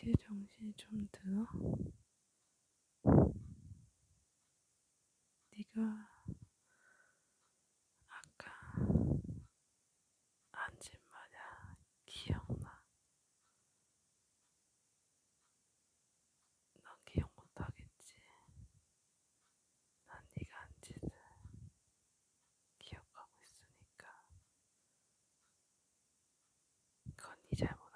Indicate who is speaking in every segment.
Speaker 1: 이제 정신이 좀 들어? 네가 아까 앉은 말야 기억나? 넌 기억 못하겠지? 난 네가 앉은 기억하고 있으니까 그건 네 잘못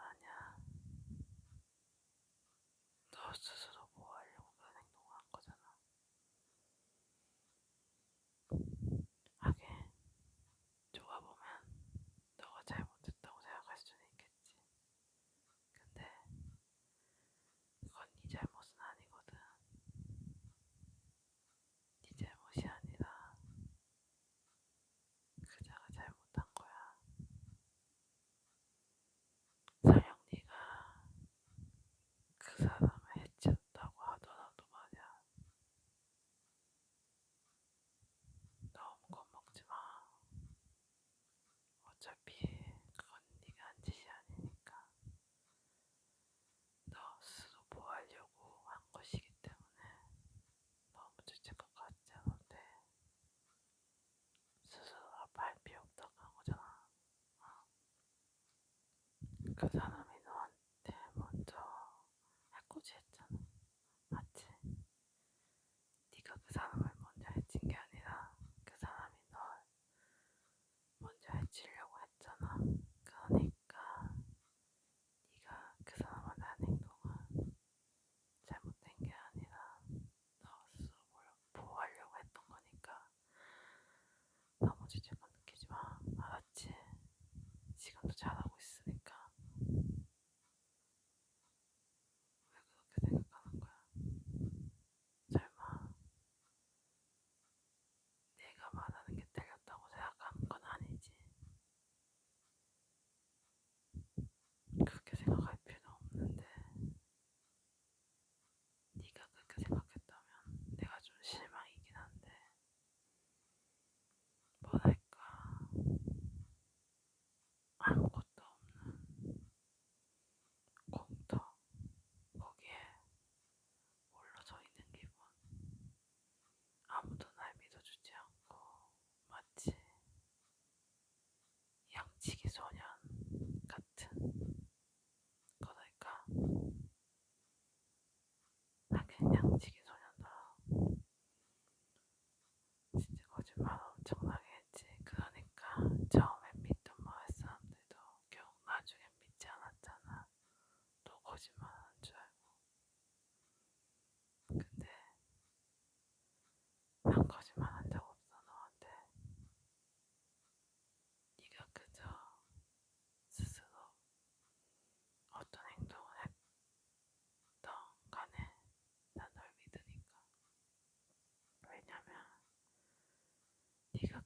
Speaker 1: くださ。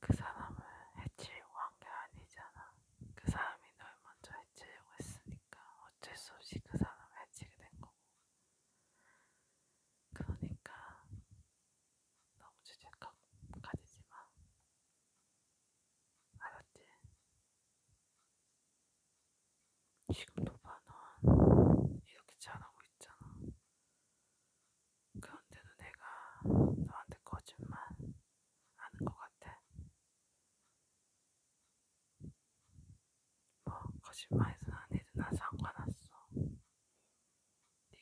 Speaker 1: 그 사람은 해치려고 한 게 아니잖아. 그 사람이 널 먼저 해치려고 했으니까 어쩔 수 없이 그 사람을 해치게 된 거고. 그러니까 너무 주제가 가지마. 알았지? 지금도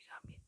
Speaker 1: yummy